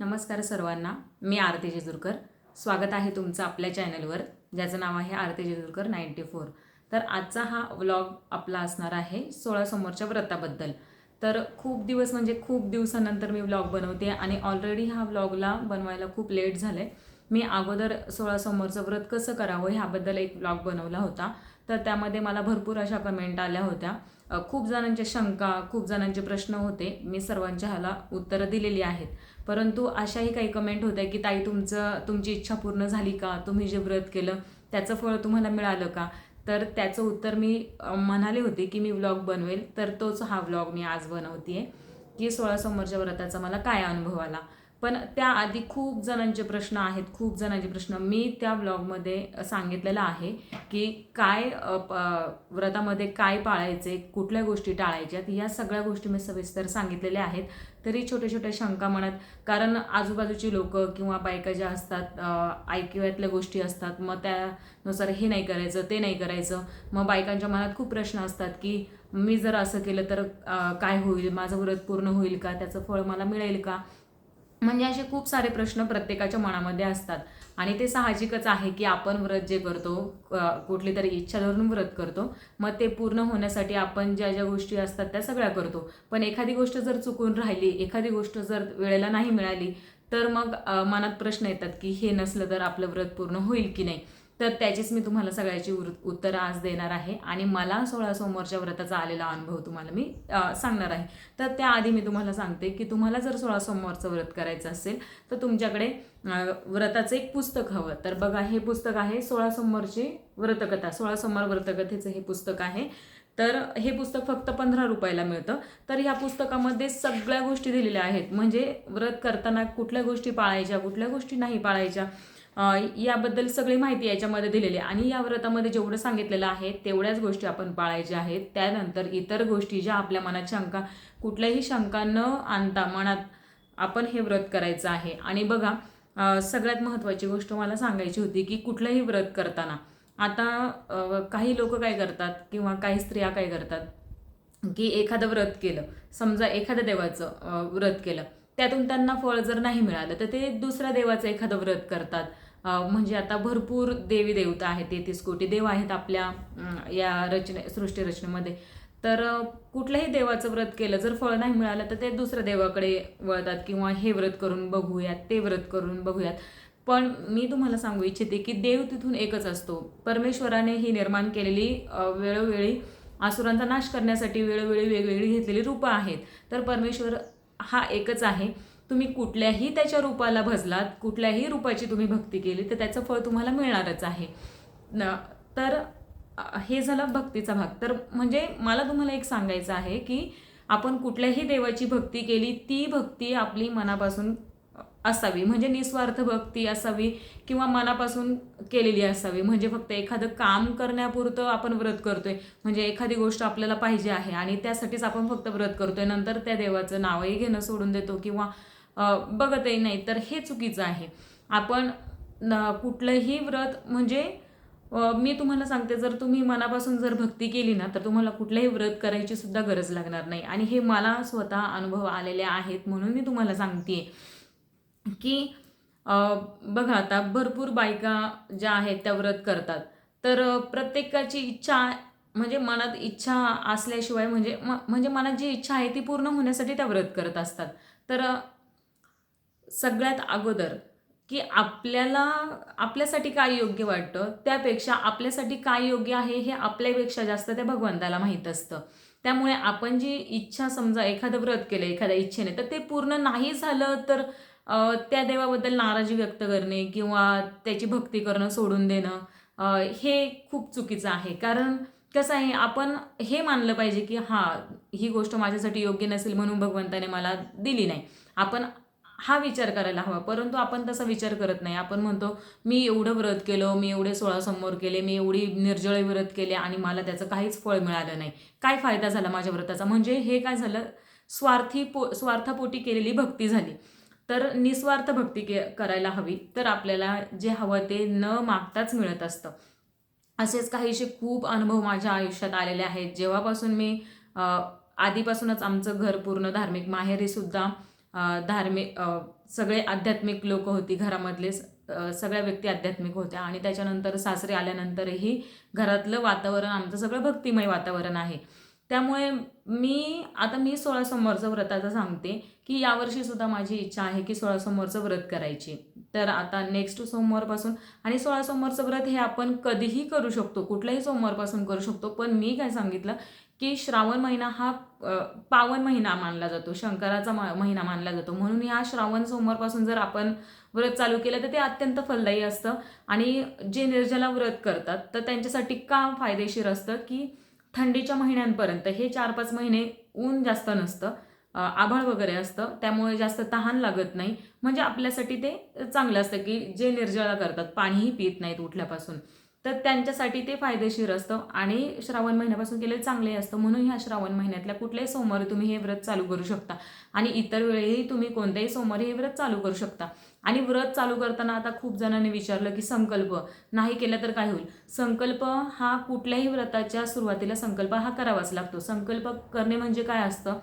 नमस्कार सर्वांना. मी आरती जेजुरकर. स्वागत आहे तुमचं आपल्या चॅनलवर ज्याचं नाव आहे आरती जेजुरकर नाईन्टी फोर. तर आजचा हा व्लॉग आपला असणार आहे सोळा समोरच्या व्रताबद्दल. तर खूप दिवस म्हणजे खूप दिवसानंतर मी व्लॉग बनवते आणि ऑलरेडी हा व्लॉगला बनवायला खूप लेट झालं आहे मी अगोदर सोळा समोरचं व्रत कसं करावं ह्याबद्दल एक व्लॉग बनवला होता. तर त्यामध्ये मला भरपूर अशा कमेंट आल्या होत्या. खूप जणांच्या शंका खूप जणांचे प्रश्न होते. मी सर्वांच्या ह्याला उत्तरं दिलेली आहेत. परंतु अशाही काही कमेंट होत्या की ताई तुमचं तुमची इच्छा पूर्ण झाली का? तुम्ही जे व्रत केलं त्याचं फळ तुम्हाला मिळालं का? तर त्याचं उत्तर मी म्हणाले होते की मी व्लॉग बनवेल. तर तोच हा व्लॉग मी आज बनवते की सोळा समोरच्या व्रताचा मला काय अनुभव आला. पण त्याआधी खूप जणांचे प्रश्न आहेत खूप जणांचे प्रश्न. मी त्या ब्लॉगमध्ये सांगितलेलं आहे की काय व्रतामध्ये काय पाळायचे कुठल्या गोष्टी टाळायच्यात या सगळ्या गोष्टी मी सविस्तर सांगितलेल्या आहेत. तरी छोट्या छोट्या शंका म्हणत कारण आजूबाजूची लोक किंवा बायका ज्या असतात ऐकिव्यातल्या गोष्टी असतात मग त्यानुसार हे नाही करायचं ते नाही करायचं. मग बायकांच्या मनात खूप प्रश्न असतात की मी जर असं केलं तर काय होईल? माझं व्रत पूर्ण होईल का? त्याचं फळ मला मिळेल का? म्हणजे असे खूप सारे प्रश्न प्रत्येकाच्या मनामध्ये असतात. आणि ते साहजिकच आहे की आपण व्रत जे करतो कुठली तरी इच्छा धरून व्रत करतो मग ते पूर्ण होण्यासाठी आपण ज्या ज्या गोष्टी असतात त्या सगळ्या करतो. पण एखादी गोष्ट जर चुकून राहिली एखादी गोष्ट जर वेळेला नाही मिळाली तर मग मनात प्रश्न येतात की हे नसलं तर आपलं व्रत पूर्ण होईल की नाही? तर त्याचीच मी तुम्हाला सगळ्याची उर उत्तरं आज देणार आहे. आणि मला सोळा सोमवारच्या व्रताचा आलेला अनुभव तुम्हाला मी सांगणार आहे. तर त्याआधी मी तुम्हाला सांगते की तुम्हाला जर सोळा सोमवारचं व्रत करायचं असेल तर तुमच्याकडे व्रताचं एक पुस्तक हवं. तर बघा हे पुस्तक आहे सोळा सोमवारची व्रतकथा. सोळा सोमवार व्रतकथेचं हे पुस्तक आहे. तर हे पुस्तक फक्त पंधरा रुपयाला मिळतं. तर ह्या पुस्तकामध्ये सगळ्या गोष्टी दिलेल्या आहेत. म्हणजे व्रत करताना कुठल्या गोष्टी पाळायच्या कुठल्या गोष्टी नाही पाळायच्या याबद्दल सगळी माहिती याच्यामध्ये दिलेली आहे. आणि या व्रतामध्ये जेवढं सांगितलेलं आहे तेवढ्याच गोष्टी आपण पाळायच्या आहेत. त्यानंतर इतर गोष्टी ज्या आपल्या मनात शंका कुठल्याही शंका न आणता मनात आपण हे व्रत करायचं आहे. आणि बघा सगळ्यात महत्त्वाची गोष्ट मला सांगायची होती की कुठलंही व्रत करताना आता काही लोक काय करतात किंवा काही स्त्रिया काय करतात की एखादं व्रत केलं समजा एखाद्या देवाचं व्रत केलं त्यातून त्यांना फळ जर नाही मिळालं तर ते दुसऱ्या देवाचं एखादं व्रत करतात. म्हणजे आता भरपूर देवी देवता आहेत तेहतीस कोटी देव आहेत आपल्या या रचने सृष्टी रचनेमध्ये. तर कुठल्याही देवाचं व्रत केलं जर फळ नाही मिळालं तर ते दुसऱ्या देवाकडे वळतात किंवा हे व्रत करून बघूयात ते व्रत करून बघूयात. पण मी तुम्हाला सांगू इच्छिते की देव तिथून एकच असतो. परमेश्वराने ही निर्माण केलेली वेळोवेळी आसुरांचा नाश करण्यासाठी वेळोवेळी वेगवेगळी घेतलेली रूपं आहेत. तर परमेश्वर हा एकच आहे. तुम्ही कुठल्याही त्याच्या रूपाला भजलात कुठल्याही रूपाची तुम्ही भक्ती केली तर त्याचं फळ तुम्हाला मिळणारच आहे. न तर हे झालं भक्तीचा भाग. तर म्हणजे मला तुम्हाला एक सांगायचं आहे की आपण कुठल्याही देवाची भक्ती केली ती भक्ती आपली मनापासून असावी. म्हणजे निस्वार्थ भक्ती असावी किंवा मनापासून केलेली असावी. म्हणजे फक्त एखादं काम करण्यापुरतं आपण व्रत करतोय. म्हणजे एखादी गोष्ट आपल्याला पाहिजे आहे आणि त्यासाठीच आपण फक्त व्रत करतोय. नंतर त्या देवाचं नावही घेणं सोडून देतो किंवा बघतही नाही तर हे चुकीचं आहे. आपण न- कुठलंही व्रत म्हणजे मी तुम्हाला सांगते जर तुम्ही मनापासून जर भक्ती केली ना तर तुम्हाला कुठलंही व्रत करायची सुद्धा गरज लागणार नाही. आणि हे मला स्वतः अनुभव आलेले आहेत म्हणून मी तुम्हाला सांगते की बघा आता भरपूर बायका ज्या आहेत त्या व्रत करतात. तर प्रत्येकाची इच्छा म्हणजे मनात इच्छा असल्याशिवाय म्हणजे म- म्हणजे मनात जी इच्छा आहे ती पूर्ण होण्यासाठी त्या व्रत करत असतात. तर सगळ्यात अगोदर की आपल्याला आपल्यासाठी काय योग्य वाटतं? त्यापेक्षा आपल्यासाठी काय योग्य आहे हे आपल्यापेक्षा जास्त त्या भगवंताला माहीत असतं. त्यामुळे आपण जी इच्छा समजा एखादं व्रत केलं एखाद्या इच्छेने तर ते पूर्ण नाही झालं तर त्या देवाबद्दल नाराजी व्यक्त करणे किंवा त्याची भक्ती करणं सोडून देणं हे खूप चुकीचं आहे. कारण कसं आहे आपण हे मानलं पाहिजे की हां ही गोष्ट माझ्यासाठी योग्य नसेल म्हणून भगवंताने मला दिली नाही. आपण हा विचार करायला हवा. परंतु आपण तसा विचार करत नाही. आपण म्हणतो मी एवढं व्रत केलं मी एवढे सोळा समोर केले मी एवढी निर्जळे व्रत केले आणि मला त्याचं काहीच फळ मिळालं नाही. काय फायदा झाला माझ्या व्रताचा? म्हणजे हे काय झालं? स्वार्थी पो स्वार्थापोटी केलेली भक्ती झाली. तर निस्वार्थ भक्ती के करायला हवी. तर आपल्याला जे हवं ते न मागताच मिळत असतं. असेच काहीसे खूप अनुभव माझ्या आयुष्यात आलेले आहेत. जेव्हापासून मी आधीपासूनच आमचं घर पूर्ण धार्मिक माहेरीसुद्धा धार्मिक सगळे आध्यात्मिक लोक होती घरामधले सगळ्या व्यक्ती आध्यात्मिक होत्या आणि त्याच्यानंतर सासरे आल्यानंतरही घरातलं वातावरण आमचं सगळं भक्तिमय वातावरण आहे. त्यामुळे मी आता मी सोळा सोमवारचं व्रताचं सांगते की यावर्षीसुद्धा माझी इच्छा आहे की सोळा सोमवारचं व्रत करायची. तर आता नेक्स्ट सोमवारपासून आणि सोळा सोमवारचं व्रत हे आपण कधीही करू शकतो कुठल्याही सोमवारपासून करू शकतो पण मी काय सांगितलं की श्रावण महिना हा पावन महिना मानला जातो शंकराचा महिना मानला जातो. म्हणून या श्रावण सोमवारपासून जर आपण व्रत चालू केलं तर ते अत्यंत फलदायी असतं. आणि जे निर्जला व्रत करतात तर त्यांच्यासाठी का फायदेशीर असतं की थंडीच्या महिन्यांपर्यंत हे चार पाच महिने ऊन जास्त नसतं आभाळ वगैरे असतं. त्यामुळे जास्त तहान लागत नाही. म्हणजे आपल्यासाठी ते चांगलं असतं की जे निर्जळा करतात पाणीही पित नाहीत उठल्यापासून. तर त्यांच्यासाठी ते फायदेशीर असतं आणि श्रावण महिन्यापासून केलेलं चांगले असतं. म्हणून ह्या श्रावण महिन्यातल्या कुठल्याही सोमवारी तुम्ही हे व्रत चालू करू शकता. आणि इतर वेळेही तुम्ही कोणत्याही सोमवारी हे व्रत चालू करू शकता. आणि व्रत चालू करताना आता खूप जणांनी विचारलं की संकल्प नाही केला तर काय होईल? संकल्प हा कुठल्याही व्रताच्या सुरुवातीला संकल्प हा करावाच लागतो. संकल्प करणे म्हणजे काय असतं?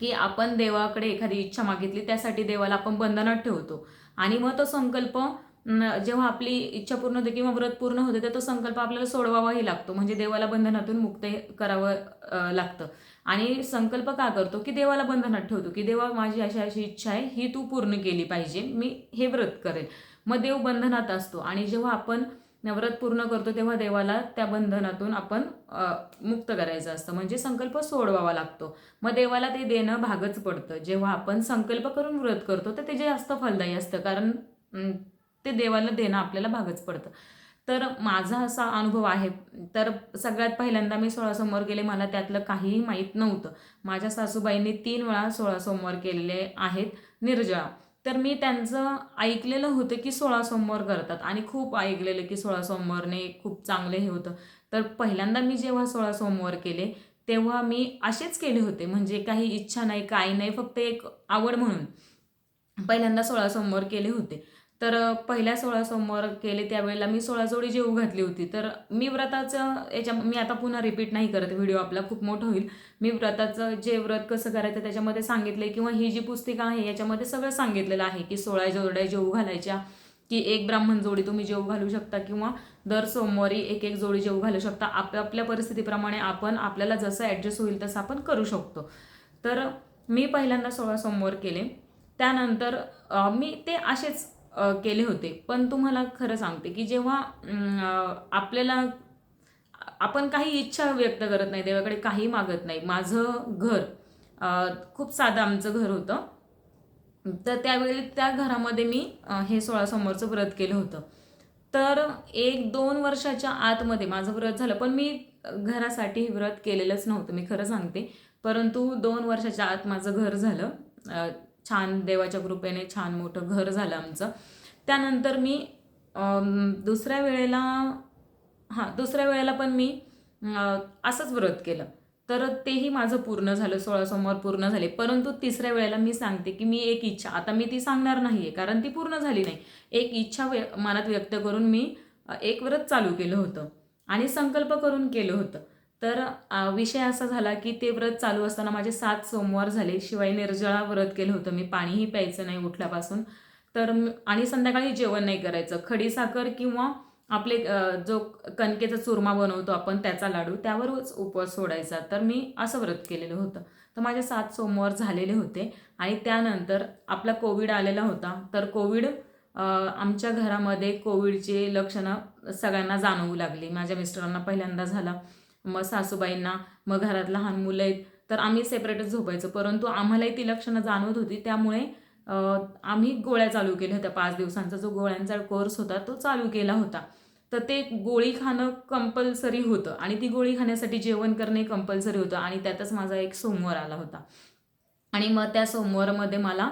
की आपण देवाकडे एखादी इच्छा मागितली त्यासाठी देवाला आपण बंधनात ठेवतो. आणि मग तो संकल्प जेव्हा आपली इच्छा पूर्ण होते किंवा व्रत पूर्ण होते तर तो संकल्प आपल्याला सोडवावाही लागतो. म्हणजे देवाला बंधनातून मुक्त करावं लागतं. आणि संकल्प का करतो? की देवाला बंधनात ठेवतो की देवा माझी अशी अशी इच्छा आहे ही तू पूर्ण केली पाहिजे मी हे व्रत करेल मग देव बंधनात असतो. आणि जेव्हा आपण व्रत पूर्ण करतो तेव्हा देवाला त्या बंधनातून आपण मुक्त करायचं असतं. म्हणजे संकल्प सोडवावा लागतो. मग देवाला ते देणं भागच पडतं. जेव्हा आपण संकल्प करून व्रत करतो तर ते जे जास्त फलदायी असतं. कारण ते देवाला देणं आपल्याला भागच पडतं. तर माझा असा अनुभव आहे. तर सगळ्यात पहिल्यांदा मी सोळा सोमवार गेले मला त्यातलं काहीही माहीत नव्हतं. माझ्या सासूबाईंनी तीन वेळा सोळा सोमवार केलेले आहेत निर्जळा. तर मी त्यांचं ऐकलेलं होतं की सोळा सोमवार करतात आणि खूप ऐकलेलं की सोळा सोमवारने खूप चांगले हे होतं. तर पहिल्यांदा मी जेव्हा सोळा सोमवार केले तेव्हा मी असेच केले होते. म्हणजे काही इच्छा नाही काही नाही फक्त एक आवड म्हणून. पहिल्यांदा सोळा सोमवार केले होते. तर पहिल्या सोळा सोमवार केले त्यावेळेला मी सोळा जोडी जेऊ घातली होती. तर मी व्रताचं याच्या मी आता पुन्हा रिपीट नाही करत. व्हिडिओ आपला खूप मोठं होईल. मी व्रताचं जे व्रत कसं करायचं त्याच्यामध्ये सांगितले किंवा ही जी पुस्तिका आहे याच्यामध्ये सगळं सांगितलेलं आहे की सोळा जोड्या जेऊ घालायच्या की एक ब्राह्मण जोडी तुम्ही जेऊ घालू शकता किंवा दर सोमवारी एक एक जोडी जेऊ घालू शकता. आपापल्या परिस्थितीप्रमाणे आपण आपल्याला जसं ॲडजस्ट होईल तसं आपण करू शकतो. तर मी पहिल्यांदा सोळा सोमवार केले. त्यानंतर मी ते असेच केले होते. पण तुम्हाला खरं सांगते की जेव्हा आपल्याला आपण काही इच्छा व्यक्त करत नाही देवाकडे काही मागत नाही. माझं घर खूप साधं आमचं घर होतं. तर त्यावेळी त्या घरामध्ये मी हे सोळा समोरचं व्रत केलं होतं. तर एक दोन वर्षाच्या आतमध्ये माझं व्रत झालं पण मी घरासाठी व्रत केलेलंच नव्हतं मी खरं सांगते. परंतु दोन वर्षाच्या आत माझं घर झालं. छान देवाच्या कृपेने छान मोठं घर झालं आमचं. त्यानंतर मी दुसऱ्या वेळेला हां दुसऱ्या वेळेला पण मी असंच व्रत केलं. तर तेही माझं पूर्ण झालं सोळा सोमवार पूर्ण झाले. परंतु तिसऱ्या वेळेला मी सांगते की मी एक इच्छा आता मी ती सांगणार नाही आहे कारण ती पूर्ण झाली नाही. एक इच्छा व्य मनात व्यक्त करून मी एक व्रत चालू केलं होतं. आणि संकल्प करून केलं होतं. तर विषय असा झाला की ते व्रत चालू असताना माझे सात सोमवार झाले. शिवाय निर्जळा व्रत केलं होतं. मी पाणीही प्यायचं नाही उठल्यापासून. तर आणि संध्याकाळी जेवण नाही करायचं. खडीसाखर किंवा आपले जो कणकेचा चुरमा बनवतो आपण त्याचा लाडू त्यावरच उपवास सोडायचा. तर मी असं व्रत केलेलं होतं. तर माझे सात सोमवार झालेले होते. आणि त्यानंतर आपला कोविड आलेला होता. तर कोविड आमच्या घरामध्ये कोविडचे लक्षणं सगळ्यांना जाणवू लागली. माझ्या मिस्टरांना पहिल्यांदा झाला. मग सासूबाईंना मग घरात लहान मुलं आहेत तर आम्ही सेपरेटच झोपायचो. परंतु आम्हालाही ती लक्षणं जाणवत होती. त्यामुळे आम्ही गोळ्या चालू केल्या होत्या पाच दिवसांचा. जो गोळ्यांचा कोर्स होता तो चालू केला होता. तर ते गोळी खाणं कंपल्सरी होतं आणि ती गोळी खाण्यासाठी जेवण करणे कंपल्सरी होतं आणि त्यातच माझा एक सोमवार आला होता. आणि मग त्या सोमवारमध्ये मला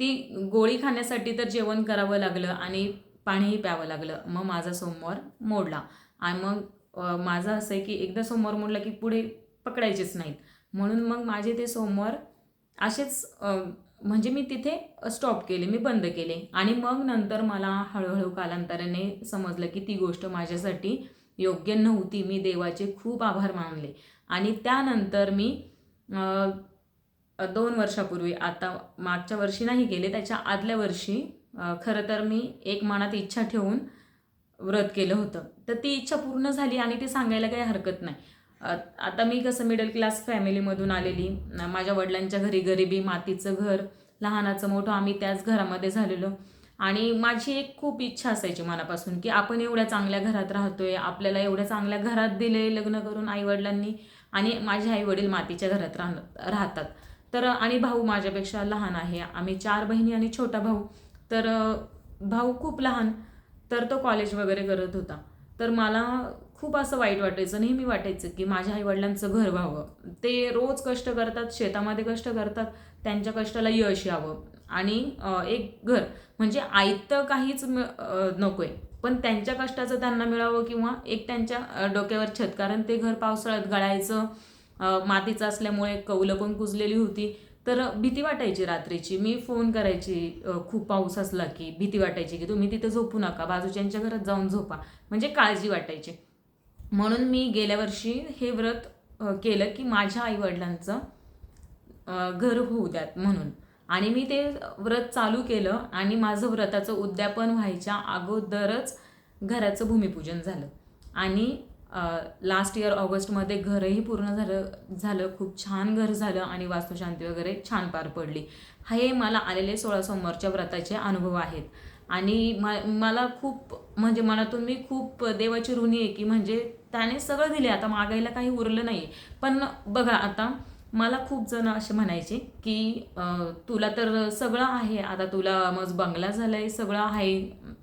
ती गोळी खाण्यासाठी तर जेवण करावं लागलं आणि पाणीही प्यावं लागलं. मग माझा सोमवार मोडला. आणि मग माझं असं आहे की एकदा सोमवार म्हटलं की पुढे पकडायचेच नाहीत. म्हणून मग माझे ते सोमवार असेच म्हणजे मी तिथे स्टॉप केले मी बंद केले. आणि मग नंतर मला हळूहळू कालांतराने समजलं की ती गोष्ट माझ्यासाठी योग्य नव्हती. मी देवाचे खूप आभार मानले. आणि त्यानंतर मी दोन वर्षापूर्वी आता मागच्या वर्षी नाही गेले त्याच्या आदल्या वर्षी खरं तर मी एक मनात इच्छा ठेवून व्रत केलं होतं. तर ती इच्छा पूर्ण झाली आणि ती सांगायला काही हरकत नाही. आता मी कसं मिडल क्लास फॅमिलीमधून आलेली. माझ्या वडिलांच्या घरी गरिबी मातीचं घर लहानाचं मोठं आम्ही त्याच घरामध्ये झालेलो. आणि माझी एक खूप इच्छा असायची मनापासून की आपण एवढ्या चांगल्या घरात राहतोय आपल्याला एवढ्या चांगल्या घरात दिले लग्न करून आईवडिलांनी आणि माझे आईवडील मातीच्या घरात राह राहतात. तर आणि भाऊ माझ्यापेक्षा लहान आहे. आम्ही चार बहिणी आणि छोटा भाऊ. तर भाऊ खूप लहान. तर तो कॉलेज वगैरे करत होता. तर मला खूप असं वाईट वाटायचं नेहमी वाटायचं की माझ्या आईवडिलांचं घर व्हावं. ते रोज कष्ट करतात शेतामध्ये कष्ट करतात त्यांच्या कष्टाला यश यावं. आणि एक घर. म्हणजे आयतं काहीच नको आहे पण त्यांच्या कष्टाचं त्यांना मिळावं किंवा एक त्यांच्या डोक्यावर छत कारण ते घर पावसाळ्यात गळायचं. मातीचं असल्यामुळे कौलं पण कुजलेली होती. तर भीती वाटायची रात्रीची. मी फोन करायची खूप पाऊस असला की भीती वाटायची की तुम्ही तिथे झोपू नका बाजूच्यांच्या घरात जाऊन झोपा. म्हणजे काळजी वाटायची. म्हणून मी गेल्या वर्षी हे व्रत केलं की माझ्या आईवडिलांचं घर होऊ द्यात म्हणून. आणि मी ते व्रत चालू केलं आणि माझं व्रताचं उद्यापन व्हायच्या अगोदरच घराचं भूमिपूजन झालं. आणि लास्ट इयर ऑगस्टमध्ये घरही पूर्ण झालं झालं खूप छान घर झालं आणि वास्तुशांती वगैरे छान पार पडली. हे मला आलेले सोळा सोमवारच्या व्रताचे अनुभव आहेत. आणि म मला खूप म्हणजे मनातून मी खूप देवाची ऋणी आहे की म्हणजे त्याने सगळं दिले. आता मागायला काही उरलं नाही. पण बघा आता मला खूप जण असे म्हणायचे की तुला तर सगळं आहे. आता तुला मग बंगला झाला आहे सगळं आहे.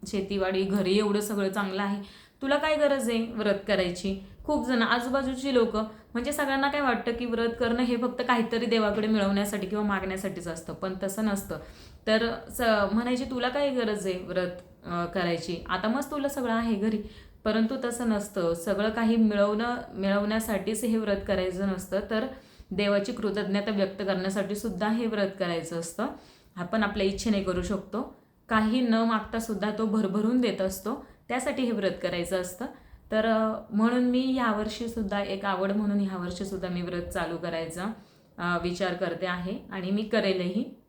शेतीवाडी घरी एवढं सगळं चांगलं आहे. तुला काय गरज आहे व्रत करायची? खूप जण आजूबाजूची लोक म्हणजे सगळ्यांना काय वाटतं की व्रत करणं हे फक्त काहीतरी देवाकडे मिळवण्यासाठी किंवा मागण्यासाठीच असतं पण तसं नसतं. तर स म्हणायची तुला काय गरज आहे व्रत करायची? आता मग तुला सगळं आहे घरी परंतु तसं नसतं. सगळं काही मिळवणं मिळवण्यासाठीच हे व्रत करायचं नसतं. तर देवाची कृतज्ञता व्यक्त करण्यासाठी सुद्धा हे व्रत करायचं असतं. आपण आपल्या इच्छेने करू शकतो. काही न मागता सुद्धा तो भरभरून देत असतो. त्यासाठी हे व्रत करायचं असतं. तर म्हणून मी ह्यावर्षीसुद्धा एक आवड म्हणून ह्यावर्षीसुद्धा मी व्रत चालू करायचा विचार करते आहे आणि मी करेलही.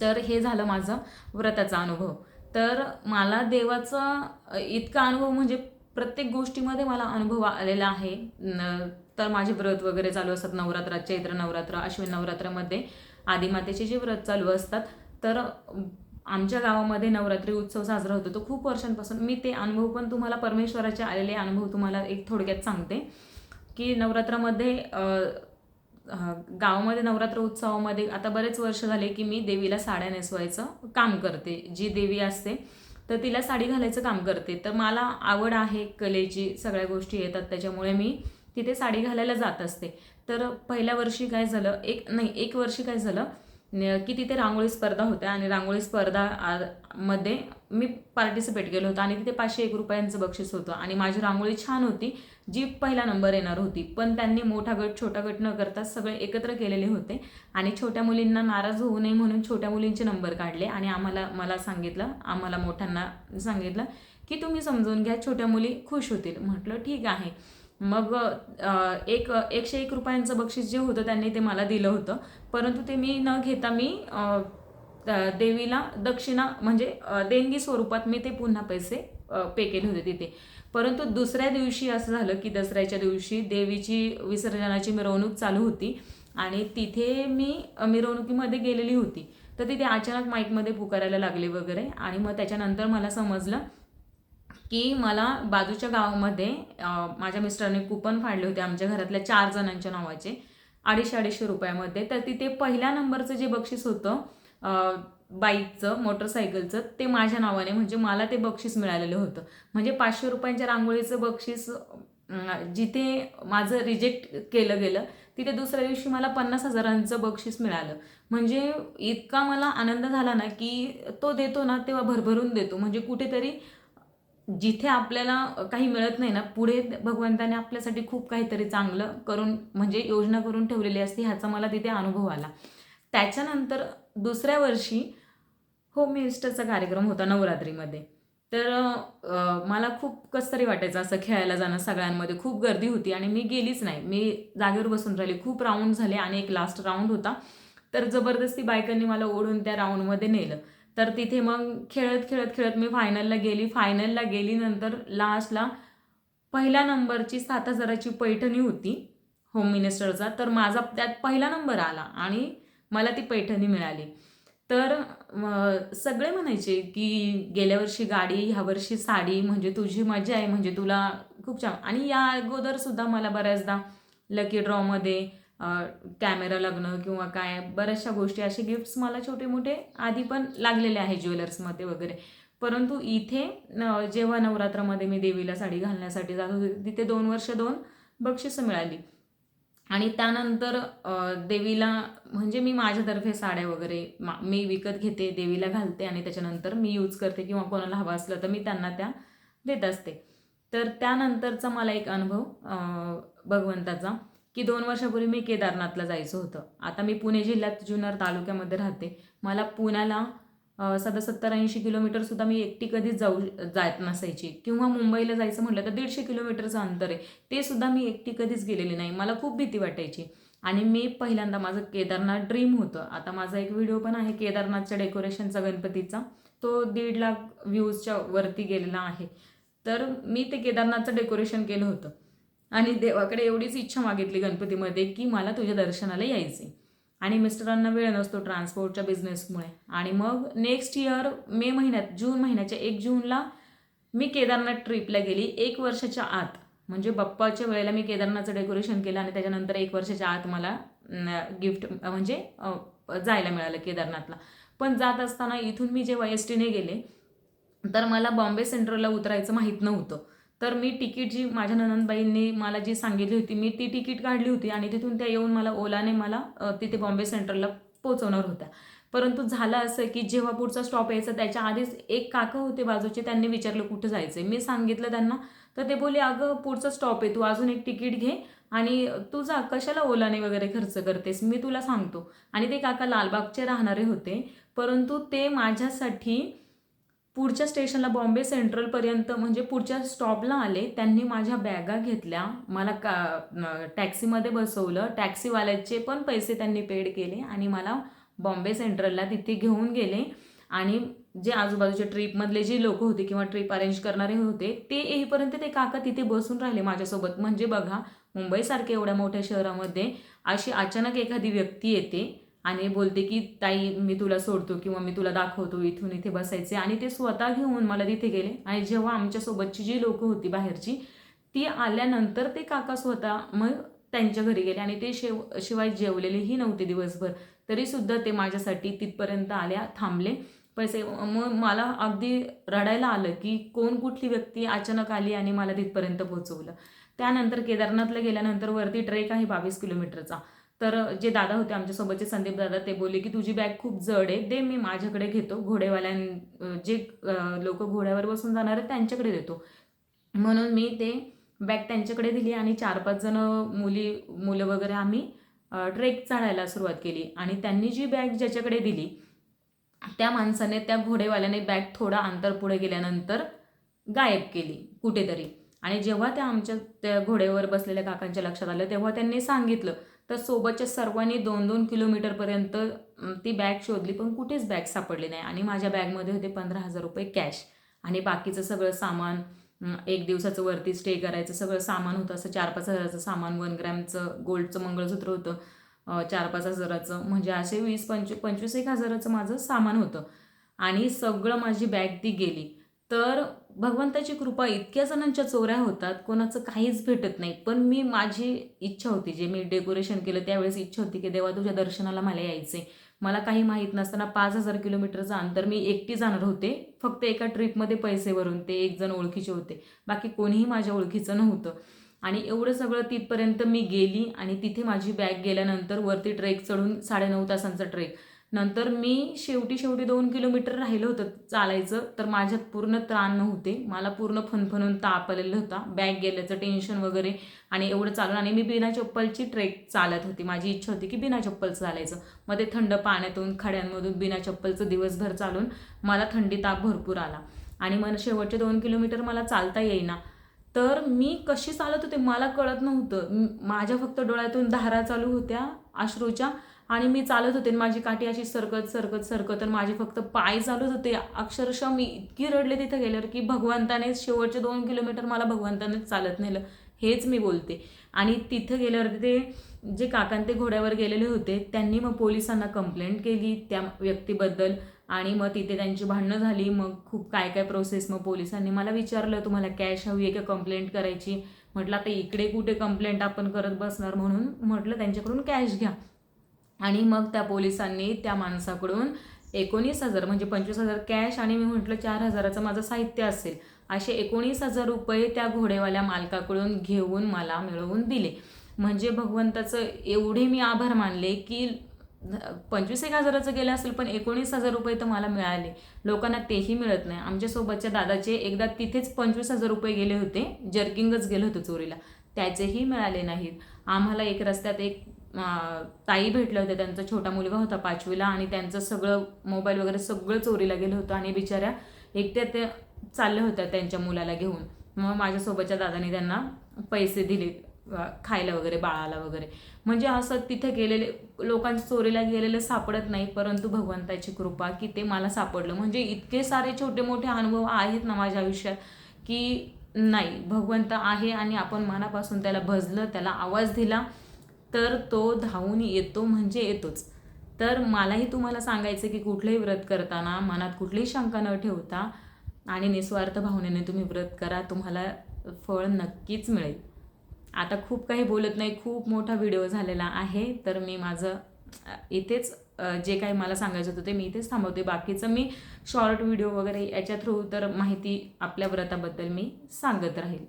तर हे झालं माझं व्रताचा अनुभव. तर मला देवाचा इतका अनुभव म्हणजे प्रत्येक गोष्टीमध्ये मला अनुभव आलेला आहे. न- तर माझे व्रत वगैरे चालू असतात. नवरात्रात चैत्र नवरात्र अश्विन नवरात्रामध्ये आदिमातेचे जे व्रत चालू असतात. तर आमच्या गावामध्ये नवरात्री उत्सव साजरा होतो तो खूप वर्षांपासून. मी ते अनुभव पण तुम्हाला परमेश्वराचे आलेले अनुभव तुम्हाला एक थोडक्यात सांगते की नवरात्रामध्ये गावामध्ये नवरात्र उत्सवामध्ये आता बरेच वर्ष झाले की मी देवीला साड्या नेसवायचं काम करते. जी देवी असते तर तिला साडी घालायचं काम करते. तर मला आवड आहे कलेची सगळ्या गोष्टी येतात त्याच्यामुळे मी तिथे साडी घालायला जात असते. तर पहिल्या वर्षी काय झालं एक नाही एक वर्षी काय झालं की तिथे रांगोळी स्पर्धा होत्या आणि रांगोळी स्पर्धा मध्ये मी पार्टिसिपेट केलं होतं आणि तिथे पाचशे एक रुपयांचं बक्षीस होतं आणि माझी रांगोळी छान होती जी पहिला नंबर येणार होती. पण त्यांनी मोठा गट छोटा गट न करता सगळे एकत्र केलेले होते आणि छोट्या मुलींना नाराज होऊ नये म्हणून छोट्या मुलींचे नंबर काढले आणि आम्हाला मला सांगितलं आम्हाला मोठ्यांना सांगितलं की तुम्ही समजून घ्या छोट्या मुली खुश होतील. म्हटलं ठीक आहे. मग एक एकशे एक रुपयांचं बक्षीस जे होतं त्यांनी ते मला दिलं होतं. परंतु ते मी न घेता मी देवीला दक्षिणा म्हणजे देणगी स्वरूपात मी ते पुन्हा पैसे पे केले होते तिथे. परंतु दुसऱ्या दिवशी असं झालं की दसऱ्याच्या दिवशी देवीची विसर्जनाची मिरवणूक चालू होती आणि तिथे मी मिरवणुकीमध्ये गेलेली होती. तर तिथे अचानक माईकमध्ये पुकारायला लागले वगैरे आणि मग त्याच्यानंतर मला समजलं की मला बाजूच्या गावामध्ये माझ्या मिस्टरने कुपन फाडले होते आमच्या घरातल्या चार जणांच्या नावाचे अडीचशे अडीचशे रुपयामध्ये. तर तिथे पहिल्या नंबरचं जे बक्षीस होतं बाईकचं मोटरसायकलचं ते माझ्या नावाने म्हणजे मला ते बक्षीस मिळालेलं होतं. म्हणजे पाचशे रुपयांच्या रांगोळीचं बक्षीस जिथे माझं रिजेक्ट केलं गेलं तिथे दुसऱ्या दिवशी मला पन्नास हजारांचं बक्षीस मिळालं. म्हणजे इतका मला आनंद झाला ना की तो देतो ना तेव्हा भरभरून देतो. म्हणजे कुठेतरी जिथे आपल्याला काही मिळत नाही ना पुढे भगवंताने आपल्यासाठी खूप काहीतरी चांगलं करून म्हणजे योजना करून ठेवलेली असते ह्याचा मला तिथे अनुभव आला. त्याच्यानंतर दुसऱ्या वर्षी होम मिनिस्टरचा कार्यक्रम होता नवरात्रीमध्ये. तर मला खूप कसं तरी वाटायचं असं खेळायला जाणं सगळ्यांमध्ये खूप गर्दी होती आणि मी गेलीच नाही. मी जागेवर बसून राहिली. खूप राऊंड झाले आणि एक लास्ट राऊंड होता. तर जबरदस्ती बायकांनी मला ओढून त्या राऊंडमध्ये नेलं. तर तिथे मग खेळत खेळत खेळत मी फायनलला गेली. फायनलला गेली नंतर लास्टला पहिल्या नंबरची सात हजाराची पैठणी होती होम मिनिस्टरचा तर माझा त्यात पहिला नंबर आला आणि मला ती पैठणी मिळाली. तर सगळे म्हणायचे की गेल्या वर्षी गाडी ह्या वर्षी साडी म्हणजे तुझी मजा आहे म्हणजे तुला खूप छान. आणि या अगोदरसुद्धा मला बऱ्याचदा लकी ड्रॉमध्ये कॅमेरा लग्न किंवा काय बऱ्याचशा गोष्टी असे गिफ्ट्स मला छोटे मोठे आधी पण लागलेले आहे ज्वेलर्समध्ये वगैरे. परंतु इथे जेव्हा नवरात्रामध्ये मी देवीला साडी घालण्यासाठी जात होते तिथे दोन वर्ष दोन बक्षिसं मिळाली. आणि त्यानंतर देवीला म्हणजे मी माझ्यातर्फे साड्या वगैरे मा- मी विकत घेते देवीला घालते आणि त्याच्यानंतर मी यूज करते किंवा कोणाला हवं असलं तर मी त्यांना त्या देत असते. तर त्यानंतरचा मला एक अनुभव भगवंताचा. की दोन वर्षापूर्वी मी केदारनाथला जायचं होतं. आता मी पुणे जिल्ह्यात जुन्नर तालुक्यामध्ये राहते. मला पुण्याला सदा सत्तर ऐंशी किलोमीटरसुद्धा मी एकटी कधीच जाऊ जात नसायची. किंवा मुंबईला जायचं म्हटलं तर दीडशे किलोमीटरचं अंतर आहे. ते सुद्धा मी एकटी कधीच गेलेली नाही. मला खूप भीती वाटायची. आणि मी पहिल्यांदा माझं केदारनाथ ड्रीम होतं. आता माझा एक व्हिडिओ पण आहे केदारनाथच्या डेकोरेशनचा गणपतीचा. तो दीड लाख व्ह्यूजच्या वरती गेलेला आहे. तर मी ते केदारनाथचं डेकोरेशन केलं होतं. आणि देवाकडे एवढीच इच्छा मागितली गणपतीमध्ये की मला तुझ्या दर्शनाला यायचे आणि मिस्टरांना वेळ नसतो ट्रान्सपोर्टच्या बिझनेसमुळे आणि मग नेक्स्ट इयर मे महिन्यात जून महिन्याच्या एक जूनला मी केदारनाथ ट्रिपला गेली एक वर्षाच्या आत. म्हणजे बाप्पाच्या वेळेला मी केदारनाथचं डेकोरेशन केलं आणि त्याच्यानंतर एक वर्षाच्या आत मला गिफ्ट म्हणजे जायला मिळालं केदारनाथला. पण जात असताना इथून मी जेव्हा एस टीने गेले तर मला बॉम्बे सेंट्रलला उतरायचं माहीत नव्हतं. तर मी तिकीट जी माझ्या ननंदबाईंनी मला जी सांगितली होती मी ती तिकीट काढली होती आणि तिथून त्या येऊन मला ओलाने मला तिथे बॉम्बे सेंट्रलला पोहोचवणार होत्या. परंतु झालं असं की जेव्हा पुढचा स्टॉप यायचा त्याच्या आधीच एक काका होते बाजूचे त्यांनी विचारलं कुठं जायचं मी सांगितलं त्यांना तर ते बोलले अगं पुढचा स्टॉप आहे तू अजून एक तिकीट घे आणि तू जा कशाला ओलाने वगैरे खर्च करतेस मी तुला सांगतो. आणि ते काका लालबागचे राहणारे होते परंतु ते माझ्यासाठी पुढच्या स्टेशनला बॉम्बे सेंट्रलपर्यंत म्हणजे पुढच्या स्टॉपला आले त्यांनी माझ्या बॅगा घेतल्या मला का टॅक्सीमध्ये बसवलं टॅक्सीवाल्याचे पण पैसे त्यांनी पेड केले आणि मला बॉम्बे सेंट्रलला तिथे घेऊन गेले. आणि जे आजूबाजूच्या ट्रिपमधले जे लोक होते किंवा ट्रिप अरेंज करणारे होते ते येईपर्यंत ते काका तिथे बसून राहिले माझ्यासोबत. म्हणजे बघा मुंबईसारख्या एवढ्या मोठ्या शहरामध्ये अशी अचानक एखादी व्यक्ती येते आणि बोलते की ताई मी तुला सोडतो किंवा मी तुला दाखवतो इथून इथे बसायचे. आणि ते स्वतः घेऊन मला तिथे गेले. आणि जेव्हा आमच्यासोबतची जी लोकं होती बाहेरची ती आल्यानंतर ते काका स्वतः मग त्यांच्या घरी गेले. आणि ते शेव शिवाय जेवलेलेही नव्हते दिवसभर. तरीसुद्धा ते माझ्यासाठी तिथपर्यंत आल्या थांबले. पैसे मग मला अगदी रडायला आलं की कोण कुठली व्यक्ती अचानक आली आणि मला तिथपर्यंत पोहोचवलं. त्यानंतर केदारनाथला गेल्यानंतर वरती ट्रेक आहे बावीस किलोमीटरचा. तर जे दादा होते आमच्यासोबतचे संदीप दादा ते बोलले की तुझी बॅग खूप जड आहे दे मी माझ्याकडे घेतो घोडेवाल्यां जे लोक घोड्यावर बसून जाणार आहेत त्यांच्याकडे देतो. म्हणून मी ते बॅग त्यांच्याकडे दिली आणि चार पाच जण मुली मुलं वगैरे आम्ही ट्रेक चढायला सुरुवात केली. आणि त्यांनी जी बॅग ज्याच्याकडे दिली त्या माणसाने त्या घोडेवाल्याने बॅग थोडा अंतर पुढे गेल्यानंतर गायब केली कुठेतरी. आणि जेव्हा त्या आमच्या त्या घोड्यावर बसलेल्या काकांच्या लक्षात आलं तेव्हा त्यांनी सांगितलं तर सोबतच्या सर्वांनी दोन दोन किलोमीटरपर्यंत ती बॅग शोधली पण कुठेच बॅग सापडली नाही. आणि माझ्या बॅगमध्ये होते पंधरा हजार रुपये कॅश आणि बाकीचं सगळं सामान एक दिवसाचं वरती स्टे करायचं सगळं सामान होतं. असं चार पाच हजाराचं सामान वन ग्रॅमचं गोल्डचं मंगळसूत्र होतं चार पाच हजाराचं. म्हणजे असे वीस पंचवीस पंचवीस एक हजाराचं माझं सामान होतं. आणि सगळं माझी बॅग ती गेली. तर भगवंताची कृपा इतक्या जणांच्या चोऱ्या होतात कोणाचं काहीच भेटत नाही. पण मी माझी इच्छा होती जे मी डेकोरेशन केलं त्यावेळेस इच्छा होती की देवा तुझ्या दर्शनाला मला यायचे मला काही माहीत नसताना पाच हजार किलोमीटरचं अंतर मी एकटी जाणार होते. फक्त एका ट्रिपमध्ये पैसे भरून ते एक जण ओळखीचे होते. बाकी कोणीही माझ्या ओळखीचं नव्हतं. आणि एवढं सगळं तिथपर्यंत मी गेली आणि तिथे माझी बॅग गेल्यानंतर वरती ट्रेक चढून साडेनऊ तासांचा ट्रेक नंतर मी शेवटी शेवटी दोन किलोमीटर राहिलं होतं चालायचं तर माझ्यात पूर्ण त्राण नव्हते. मला पूर्ण फनफनून ताप आलेला होता. बॅग गेल्याचं टेन्शन वगैरे आणि एवढं चालून आणि मी बिना चप्पलची ट्रेक चालत होती. माझी इच्छा होती की बिना चप्पलचं चालायचं. मग ते थंड पाण्यातून खड्यांमधून बिना चप्पलचं दिवसभर चालून मला थंडी ताप भरपूर आला. आणि मग शेवटचे दोन किलोमीटर मला चालता येईना. तर मी कशी चालत होते मला कळत नव्हतं. माझ्या फक्त डोळ्यातून धारा चालू होत्या अश्रूच्या. आणि मी चालत होते आणि माझी काठी अशी सरकत सरकत सरकत तर माझे फक्त पाय चालत होते. अक्षरशः मी इतकी रडले तिथं गेल्यावर की भगवंताने शेवटचे दोन किलोमीटर मला भगवंताने चालत नेलं. हेच मी बोलते. आणि तिथं गेल्यावर ते जे काकांते घोड्यावर गेलेले होते त्यांनी मग पोलिसांना कंप्लेंट केली त्या व्यक्तीबद्दल आणि मग तिथे त्यांची भांडणं झाली. मग खूप काय काय प्रोसेस मग पोलिसांनी मला विचारलं तुम्हाला कॅश हवी आहे का कंप्लेंट करायची? म्हटलं आता इकडे कुठे कंप्लेंट आपण करत बसणार? म्हणून म्हटलं त्यांच्याकडून कॅश घ्या. आणि मग त्या पोलिसांनी त्या माणसाकडून एकोणीस हजार म्हणजे पंचवीस हजार कॅश आणि मी म्हटलं चार हजाराचं माझं साहित्य असेल असे एकोणीस हजार रुपये त्या घोडेवाल्या मालकाकडून घेऊन मला मिळवून दिले. म्हणजे भगवंताचं एवढे मी आभार मानले की पंचवीस एक हजाराचं गेलं असेल पण एकोणीस हजार रुपये तर मला मिळाले. लोकांना तेही मिळत नाही. आमच्यासोबतच्या दादाचे एकदा तिथेच पंचवीस हजार रुपये गेले होते जर्किंगच गेलं होतं चोरीला. त्याचेही मिळाले नाहीत. आम्हाला एक रस्त्यात एक ताई भेटले होते त्यांचा छोटा मुलगा होता पाचवीला आणि त्यांचं सगळं मोबाईल वगैरे सगळं चोरीला गेलं होतं आणि बिचाऱ्या एकट्या ते चालल्या होत्या त्यांच्या मुलाला घेऊन. मग माझ्यासोबतच्या दादाने त्यांना पैसे दिले खायला वगैरे बाळाला वगैरे. म्हणजे असं तिथे गेलेले लोकांच्या चोरीला गेलेले सापडत नाही परंतु भगवंताची कृपा की ते मला सापडलं. म्हणजे इतके सारे छोटे मोठे अनुभव आहेत ना माझ्या आयुष्यात की नाही भगवंत आहे आणि आपण मनापासून त्याला भजलं त्याला आवाज दिला तर तो धावून येतो म्हणजे येतोच. तर मलाही तुम्हाला सांगायचं की कुठलंही व्रत करताना मनात कुठलीही शंका न ठेवता आणि निस्वार्थ भावनेने तुम्ही व्रत करा तुम्हाला फळ नक्कीच मिळेल. आता खूप काही बोलत नाही खूप मोठा व्हिडिओ झालेला आहे तर मी माझं इथेच जे काही मला सांगायचं होतं ते मी इथेच थांबवते. बाकीचं मी शॉर्ट व्हिडिओ वगैरे याच्या थ्रू तर माहिती आपल्या व्रताबद्दल मी सांगत राहील.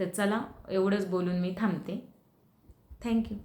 तर चला एवढंच बोलून मी थांबते. थँक्यू